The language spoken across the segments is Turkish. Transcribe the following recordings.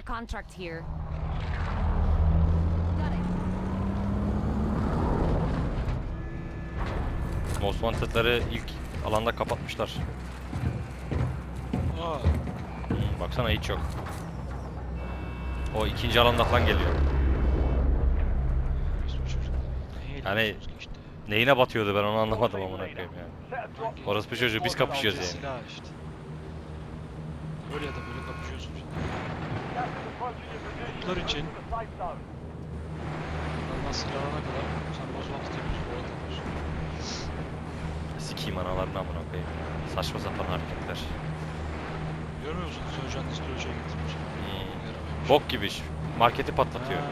a contract here. Got it. Most Wanted'ları ilk alanda kapatmışlar. Aa, Hmm, baksana hiç yok. O ikinci alanda falan geliyor. Yani-? Neyine batıyordu ben onu anlamadım amına koyayım yani. Hangi- Orospu çocuğu biz kapışıyoruz yani. Silah işte. Öyle ya da böyle kapışıyorsun Kutlar için adamlar silah alana kadar sen bozmantı yapıyorsun, bu arada. Sikiyim analarını amına koyayım. ya. Saçma sapan hareketler. Görmüyor musun? İstiyor şey getirmiş. Hmm. Yaramaymış. Bok gibi iş. Marketi patlatıyor. Ha,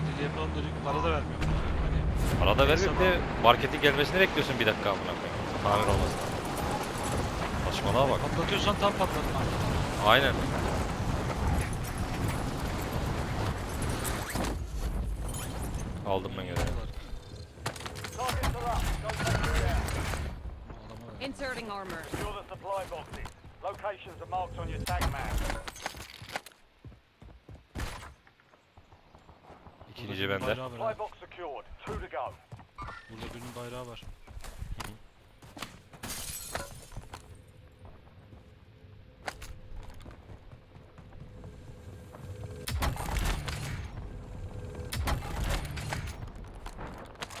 İdili yapalım dedik, para da vermiyor. Hani Arada verip de marketin gelmesini bekliyorsun bir dakika amına koyayım. Tamir olmasın. Saçmalığa bak. patlatıyorsan tam patlatma. Aynen. Aldım ben görevi. Inserting armor. Secure the supply boxes. Locations are marked on your tag map. İkinci bende. bayrağı var Supply ha. box secured. Two to go. Burada birinin bayrağı var.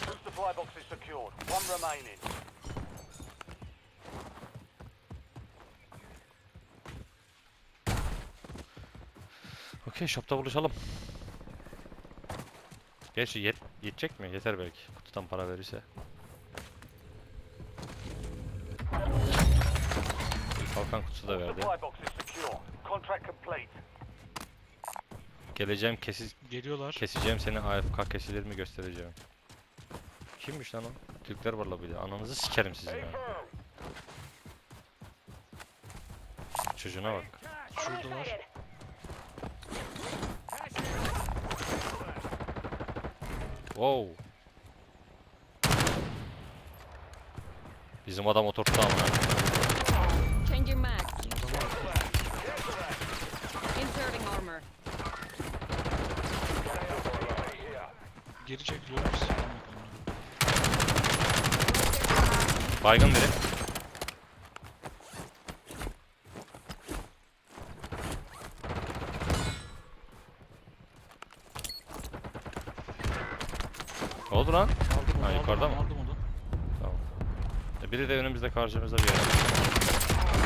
Two supply boxes secured. One remaining. Okey shopta buluşalım. Gerçi yet yetecek mi? Yeter belki. Kutudan para verirse. Bir kalkan kutusu da verdi. Geleceğim kesi Geliyorlar. keseceğim seni AFK kesilir mi göstereceğim. Kimmiş lan o? Türkler var la bir de. Ananızı sikerim sizin ha. Çocuğuna bak. Şuradalar. Wow. Bizim adam oturttu amına. Changing adamlar Inserting armor. geri onların. Baygın biri. Ne oldu lan? Aldım onu, Ha, aldım yukarıda onu, mı? Aldım onu. Tamam. E, biri de önümüzde karşımızda bir yer.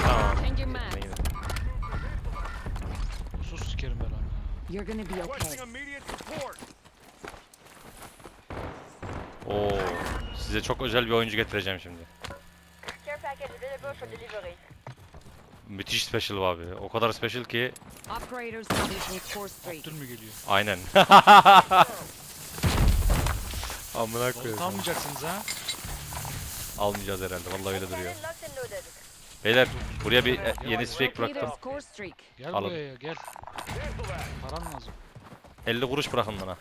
Tamam. Changing mags. gidin. Sus sikerim ben onu. You're gonna be okay. immediate support. Oo, size çok özel bir oyuncu getireceğim şimdi. Care package available for delivery. Müthiş special abi. O kadar special ki Operators. Abdül mü geliyor? aynen. Amına Balık almayacaksınız ha. Almayacağız herhalde. Vallahi öyle duruyor. Beyler buraya bir e, yeni streak bıraktım. Gel Alın. buraya ya, gel. Paran lazım. 50 kuruş bırakın bana.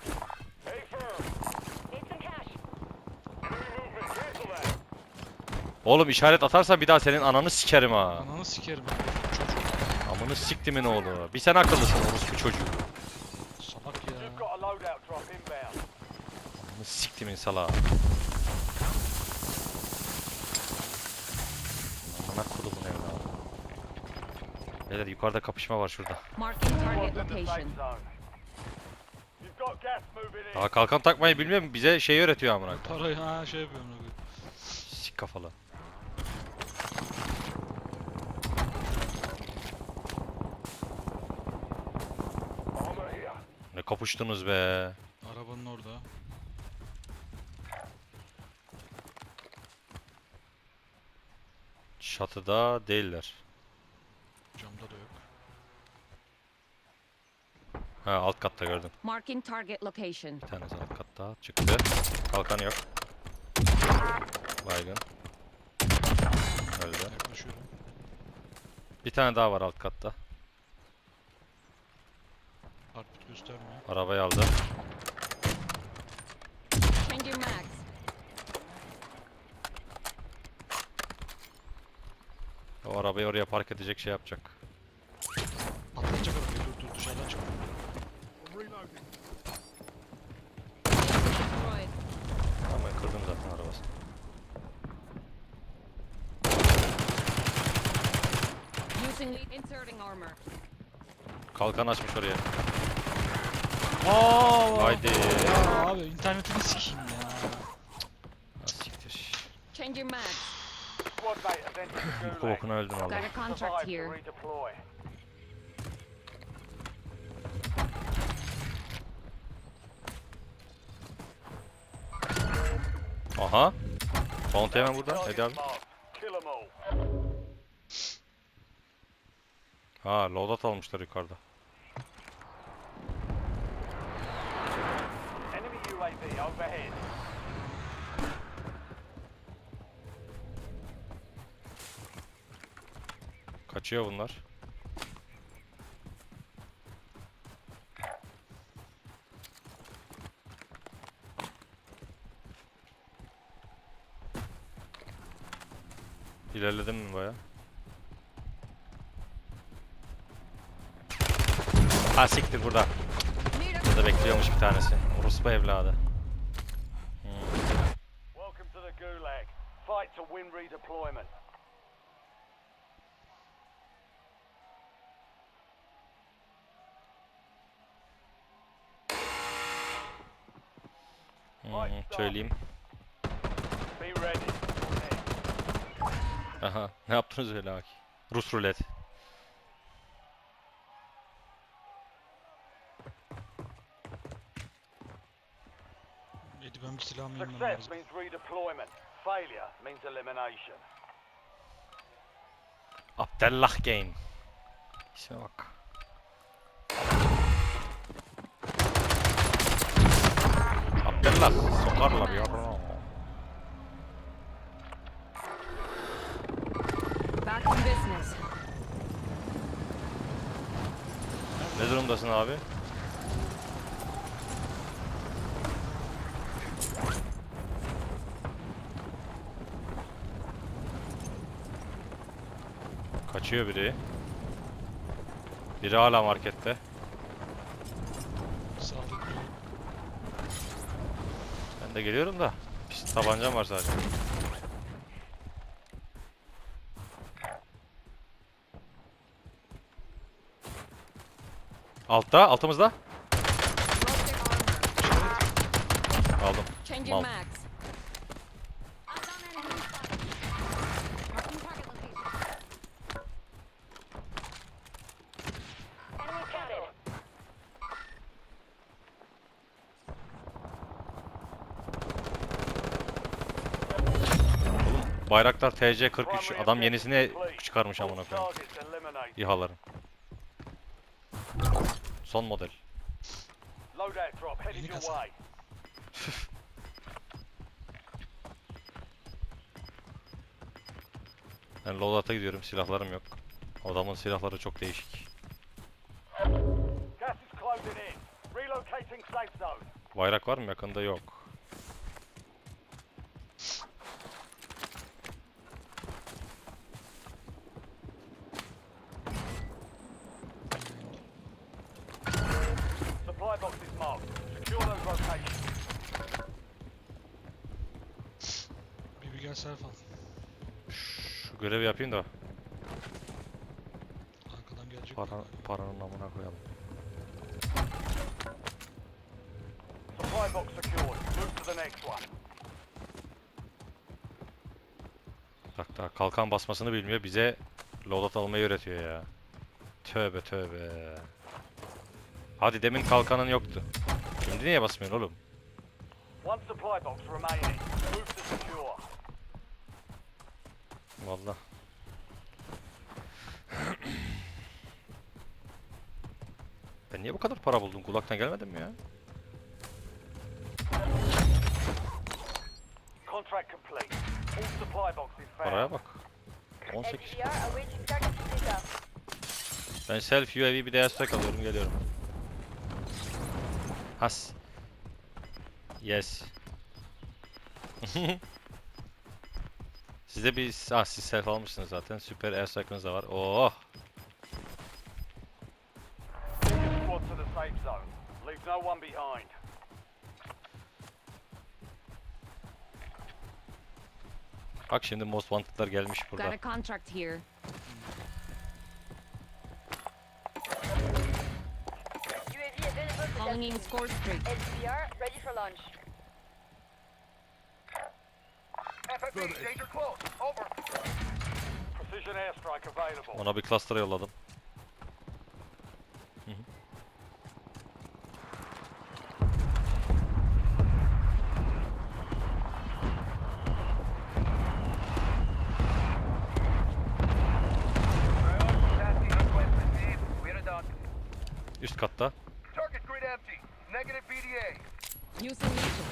Oğlum işaret atarsan bir daha senin ananı sikerim ha. Ananı sikerim. Çocuk Amını siktimin oğlu. Bir sen akıllısın orospu çocuğu. salak ya. Amını siktimin salağı. Amına kodumun evladı. Beyler yukarıda kapışma var şurada. Marking target location. Daha kalkan takmayı bilmiyorum bize şey öğretiyor amına. koyayım. Parayı ha şey yapıyorum. abi. Sik kafalı. Ne kapıştınız be. Arabanın orada. Çatıda değiller. Camda da yok. Ha alt katta gördüm. Marking target location. Bir tanesi alt katta çıktı. Kalkan yok. Baygın. Öldü. Yaklaşıyorum. Bir tane daha var alt katta. Harput göstermiyor. Arabayı aldı. Changing mags. O arabayı oraya park edecek şey yapacak. Patlatacak arabayı dur dur dışarıdan çık. Ama kırdım zaten arabasını. Using inserting armor. Kalkan açmış oraya. Aa, Haydi. Ya abi internetini sikeyim ya. Siktir. Change your max bokuna öldüm Got valla. a contract here. Aha. Bounty hemen burada. Hadi abi. Ha loadout almışlar yukarıda. Enemy UAV overhead. Kaçıyor bunlar. İlerledim mi baya? Ha siktir burada. Burada bekliyormuş bir tanesi. Orospu evladı. Hmm. Welcome to the gulag. Fight to win redeployment. Hmm, söyleyeyim. Aha. Ne yaptınız öyle Aki? Rus rulet. Ben bir silahımı yemem Success lazım. means redeployment. Failure means elimination. Abdullah Game. İsme bak. Abdullah sokarlar yavrum. back in business. Ne durumdasın abi? Kaçıyor biri. Biri hala markette. Sağlıklı. Ben de geliyorum da. Pis tabancam var sadece. Altta, altımızda. Aldım. Mal. mags. Marking target location. Enemy spotted. Oğlum Bayraktar TC43 Primary adam yenisini çıkarmış amına koyayım. İHA'ların. Son model. Yeni kasa. Ben loadout'a gidiyorum. Silahlarım yok. Adamın silahları çok değişik. Bayrak var mı? Yakında yok. Supply box is marked. Secure those locations. Bir bir gel self al. Şu görevi yapayım da Arkadan gelecek. para, paranın amına koyalım. Supply box secured. Move to the next one. Bak daha kalkan basmasını bilmiyor. Bize loadout almayı öğretiyor ya. Tövbe tövbe. Hadi demin kalkanın yoktu. Şimdi niye basmıyorsun oğlum? One supply box remaining. Move to secure. Vallahi. Ben niye bu kadar para buldum? Kulaktan gelmedim mi ya? Contract complete. All supply boxes Paraya bak. 18. HDR awaiting target data. Ben self UAV bir de airstrike alıyorum geliyorum. Has. Yes. Sizde bir ah siz self almışsınız zaten. Süper airstrike'ınız da var. Oo. Squad to the safe zone. Leave no one behind. Bak şimdi most wanted'lar gelmiş Got burada. a contract here. UAV available for Calling in score streak. SBR ready for launch. Ona bir cluster yolladım. Üst katta. Target grid empty. Negative BDA. Using mission.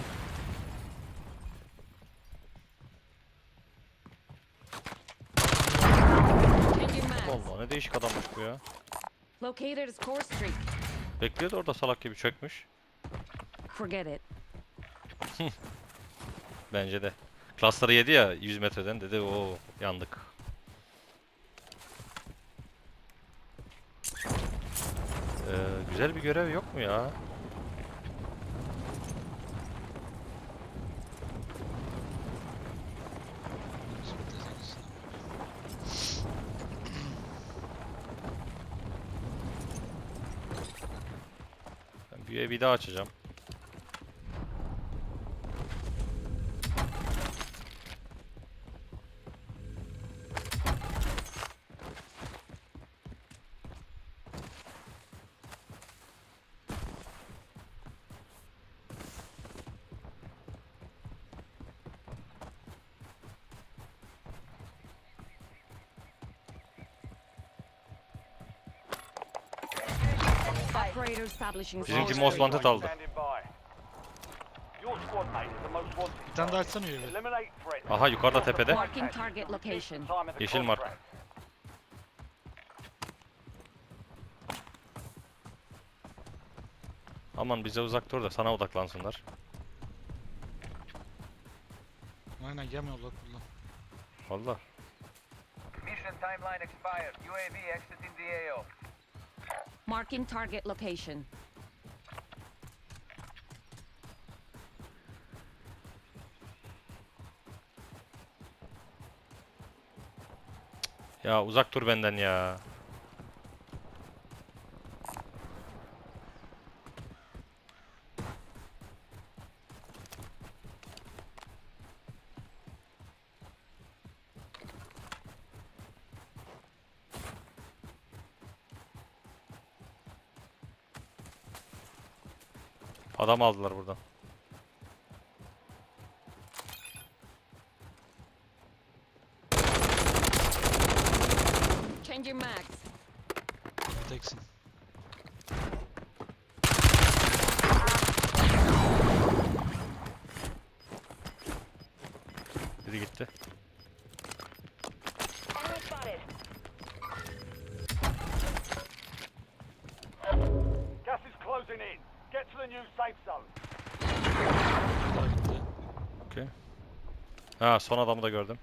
Changing mags. Allah ne değişik adammış bu ya. Located a score streak. Bekliyordu orada salak gibi çökmüş. Forget it. Bence de. Cluster'ı yedi ya 100 metreden dedi o yandık. Ee, güzel bir görev yok mu ya? Daha açacağım. Operator establishing Bizimki. Most Wanted aldı. Bir tane daha açsana threat. Aha yukarıda tepede. Marking target location. Yeşil mark. contract. Aman bize uzak dur da sana odaklansınlar. Aynen yem yolla kullan. Valla. Mission timeline expired. UAV exiting the AO. Marking target location. Ya uzak dur benden ya. Adam aldılar buradan. Changing mags. Teksin. Biri gitti. Ha son adamı da gördüm.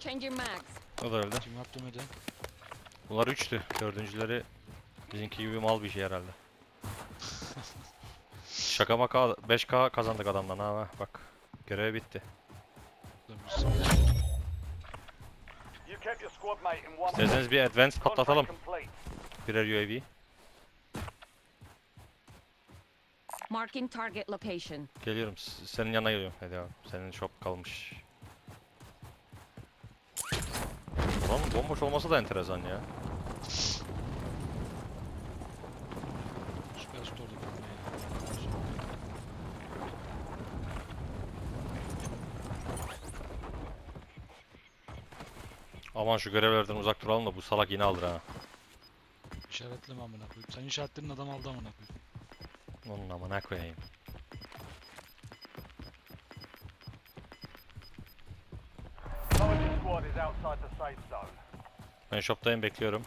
Changing mags. O da öldü. Kim yap demedi. Bunlar üçtü. Dördüncüleri bizimki gibi mal bir şey herhalde. Şaka maka 5k kazandık adamdan ha bak. Görev bitti. Your İsterseniz bir advance patlatalım. Birer UAV. Marking target location. Geliyorum. s- Senin yanına geliyorum. Hadi abi. Senin shop kalmış. Lan bomboş olması da enteresan ya. Süper Store'da kalmaya. Aman şu görevlerden uzak duralım da bu salak yine alır ha. İşaretleme amına koyayım. Sen işaretlerin adam aldı amına koyayım. Onun amına koyayım. Ben shoptayım bekliyorum.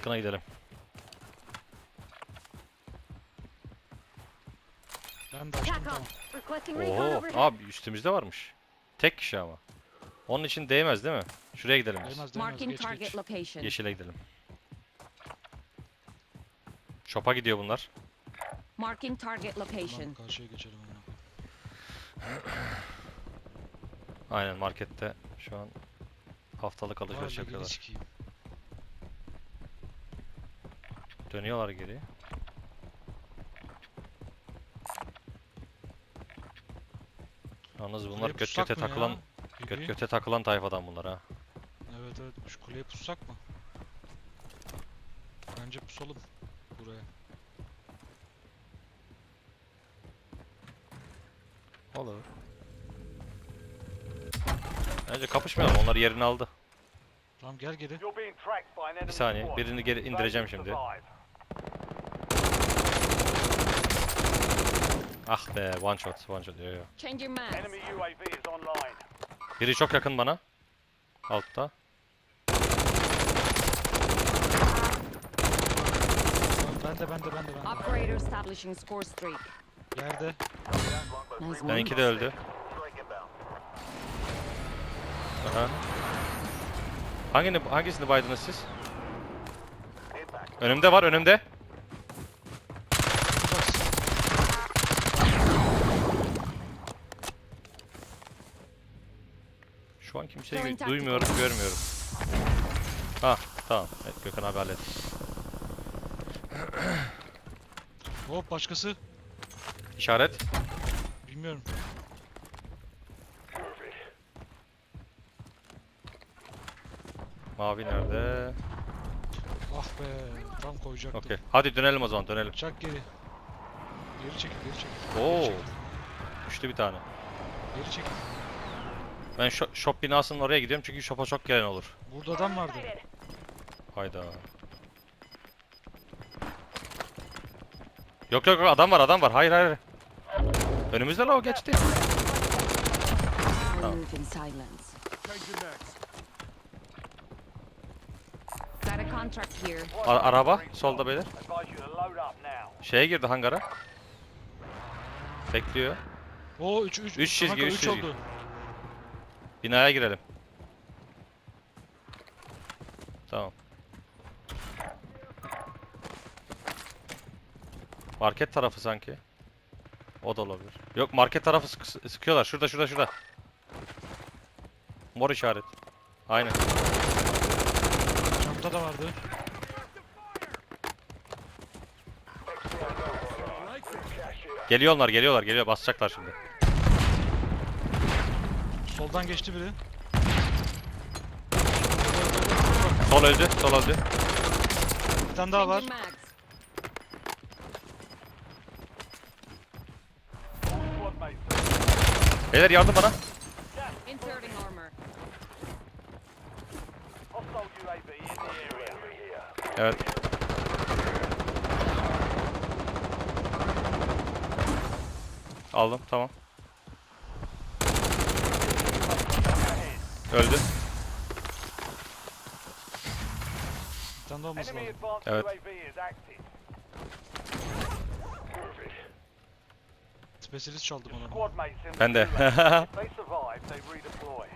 baskına gidelim. Ben de. Oo, abi üstümüzde varmış. Tek kişi ama. Onun için değmez değil mi? Şuraya gidelim biz. Geç geç. Yeşile gidelim. Şopa gidiyor bunlar. Marking target location. karşıya geçelim. Aynen markette şu an haftalık alışveriş yapıyorlar. ilişkiyim. Dönüyorlar geri. Yalnız bunlar Kuleye göt pussak göte mı ya? takılan göt göte takılan tayfadan bunlar ha. Evet evet şu kuleye pussak mı? Bence pusalım buraya. Olur. Bence kapışmayalım. Onlar yerini aldı. Tamam gel geri. Bir saniye. Birini geri indireceğim şimdi. Ah be one shot one shot. Yo, yo. Change your mags. Enemy UAV is online. Biri çok yakın bana. Altta. Ben de ben de ben de ben de. Operator establishing score streak. Yerde. Nice Ben one. iki de öldü. Aha. Hangini, hangisini baydınız siz? Önümde var önümde. Kimseyi duymuyorum, görmüyorum. Ha, tamam. Evet, Gökhan abi hallet. Hop başkası. İşaret. Bilmiyorum. Mavi nerede? Ah be tam koyacaktım. Okey. Hadi dönelim o zaman, dönelim. Çak geri. Geri çekil geri çekil. Oo. Geri çekil. Düştü bir tane. Geri çekil. Ben şo- shop binasının oraya gidiyorum çünkü shop'a çok gelen olur. Burada adam vardı. Hayda. Yok yok adam var adam var. Hayır hayır. Önümüzde la o geçti. A araba solda beyler. Şeye girdi hangara. Bekliyor. Oo 3 3 Üç çizgi, üç çizgi. oldu. Binaya girelim. Tamam. Market tarafı sanki. O da olabilir. Yok market tarafı sık- sıkıyorlar. Şurada şurada şurada. Mor işaret. Aynen. Çanta da vardı. Geliyor onlar geliyorlar geliyor basacaklar şimdi. Soldan geçti biri. Sol öldü sol öldü. Bir tane daha var. Beyler yardım bana. Inserting armor. Evet. Aldım tamam. Öldü. Bir tane daha olması Enemy lazım. advanced Evet. UAV is active. Specialist çaldım onu. Squad mates in the Ben de. gulag. If they survive, they redeploy.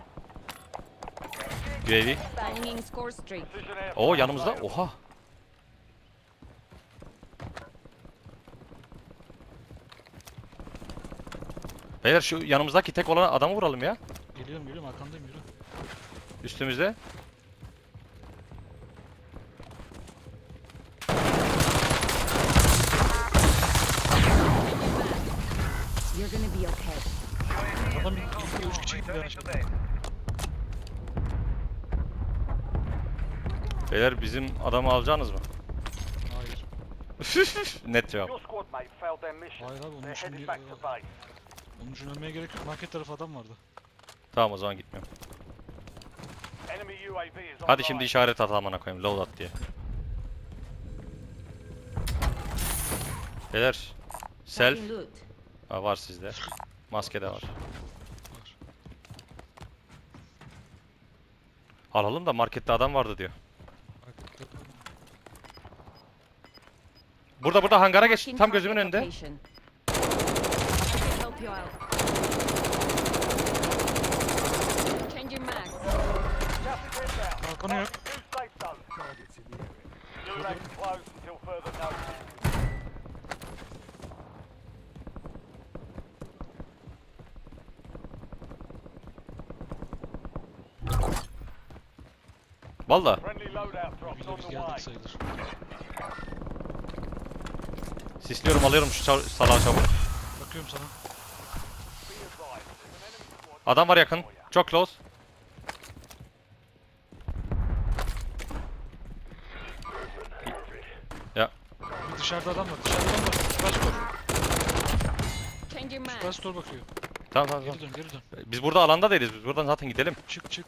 UAV. Banging score streak. Precision air Oo yanımızda. available. Oha. Beyler şu yanımızdaki tek olan adamı vuralım ya. Geliyorum geliyorum arkandayım yürü. Üstümüzde. You're gonna be okay. Adam 2 3 kişi gitti yanlış. Beyler bizim adamı alacaksınız mı? Hayır. Net cevap. Your squad mate failed their mission. Hayır abi onun They're için, headed bir, back to base. onun için ölmeye gerek yok. Market tarafı adam vardı. Tamam o zaman gitmiyorum. Enemy UAV is online. Hadi şimdi işaret at amına koyayım. Load at diye. Beyler. Self. Ha, var sizde. Maske de var. Alalım da markette adam vardı diyor. Burada burada hangara geç. Tam gözümün önünde. location. you out. Changing mags. Gas is inbound. Kalkanı yok. New safe zone. Gulag is closed until further notice. Valla. Biz geldik sayılır. Sisliyorum alıyorum şu çav- salağı çabuk. Bakıyorum sana. Adam var yakın. Çok close. Dışarıda adam var. Dışarıda adam var. Süper store. Changing mags. store bakıyor. tamam tamam. tamam. Geri dön geri dön. Biz burada alanda değiliz. Biz buradan zaten gidelim. Çık çık.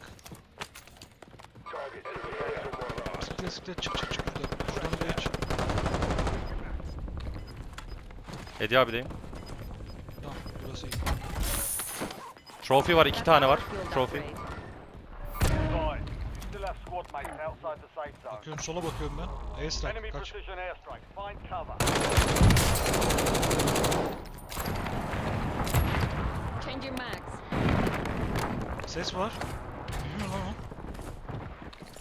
Sıklet sıklet çık çık çık buradan. Şuradan buraya çık. Hediye abideyim. Tamam burası iyi. Trophy var. iki tane var. Trophy. Bakıyorum sola bakıyorum ben. Airstrike Enemy kaç. precision airstrike. Find cover. Changing mags. Ses var. Bilmiyorum lan o.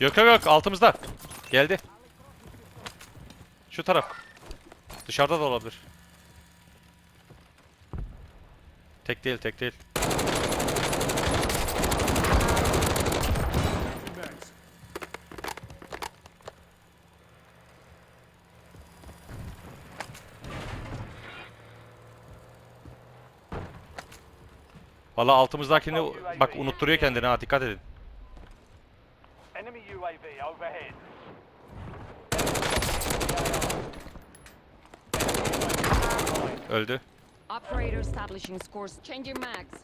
Yok yok yok. Altımızda. Geldi. Şu taraf. Dışarıda da olabilir. Tek değil tek değil. Valla altımızdakini bak unutturuyor kendini ha dikkat edin. Öldü. Operator establishing scores. Changing mags.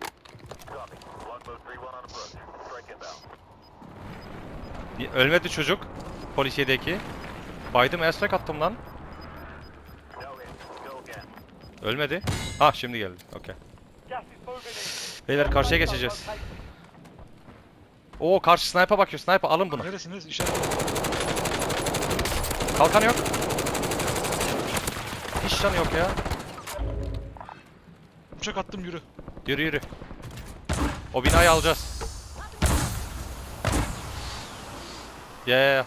Ni- Ölmedi çocuk. Polis 7'deki. Baydım airstrike attım lan. Ölmedi. Ha şimdi geldi. Okey. Beyler karşıya geçeceğiz. Oo karşı sniper bakıyor. Sniper alın bunu. Neresi neresi? İşaret. Kalkan yok. Hiç canı yok ya. Uçak attım yürü. Yürü yürü. O binayı alacağız. Ya ya ya.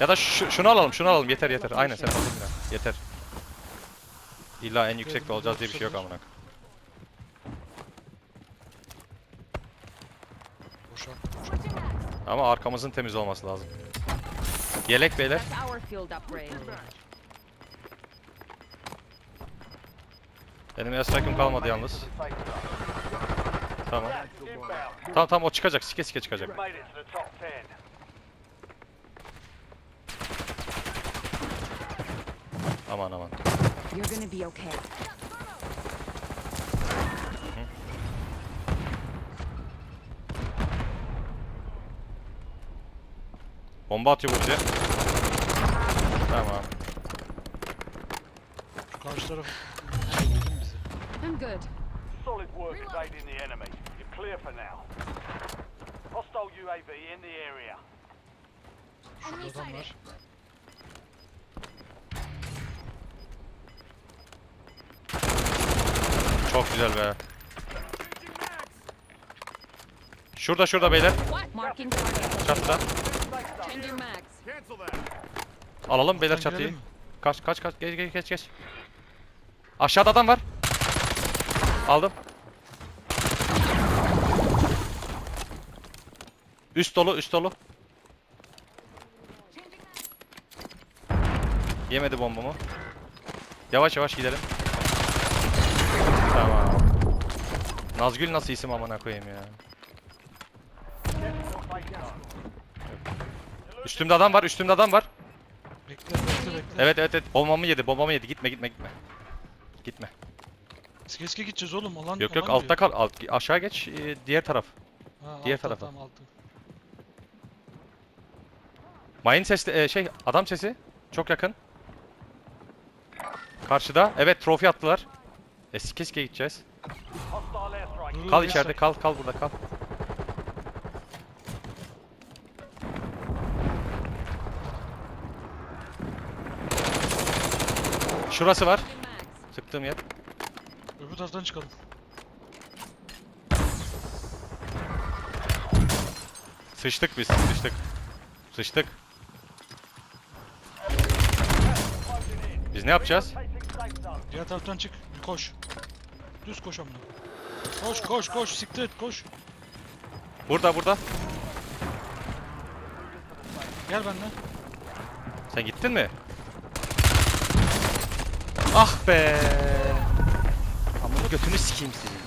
Ya da şu, şunu alalım, şunu alalım. Yeter yeter. Aynen sen aldın bina. Yeter. İlla en yüksekte olacağız diye bir şey yok amına. Ama arkamızın temiz olması lazım. Yelek beyler. That's our field upgrade. Benim airstrike'ım kalmadı yalnız. Tamam. Tamam tamam o çıkacak. Sike sike çıkacak. You've made it to the top 10. Aman aman. You're gonna be okay. Bomba atıyor bu bize. Tamam. Şu karşı taraf yedin bizi. I'm good. Solid work evading the enemy. You're clear for now. Hostile UAV in the area. Şurada adam var. Çok güzel be. Şurada şurada beyler. Çatıda. Alalım beyler çatıyı. girelim? Kaç kaç kaç geç geç geç geç. Aşağıda adam var. Aldım. Üst dolu üst dolu. Yemedi bombamı. Yavaş yavaş gidelim. Tamam. Nazgül nasıl isim amına koyayım ya. Üstümde adam var, üstümde adam var. Bekle bekle bekle. Evet evet evet. Bombamı yedi, bombamı yedi. Gitme gitme gitme. Gitme. Eski eski gideceğiz oğlum. Alan, Yok yok alan altta kal. Alt, aşağı geç. e, diğer taraf. Ha, diğer altta, tarafa. Tamam altı. Mayın sesli e, şey adam sesi. Çok yakın. Karşıda. Evet trofi attılar. Eski eski gideceğiz. Kal içeride kal kal burada kal. Şurası var. Sıktığım yer. Öbür taraftan çıkalım. Sıçtık biz sıçtık. Sıçtık. Biz ne yapacağız? Diğer taraftan çık. Koş. Düz koş amına. Koş koş koş siktir et koş. Burada burada. Gel benden. Sen gittin mi? Ah be. Amına götünü sikeyim senin.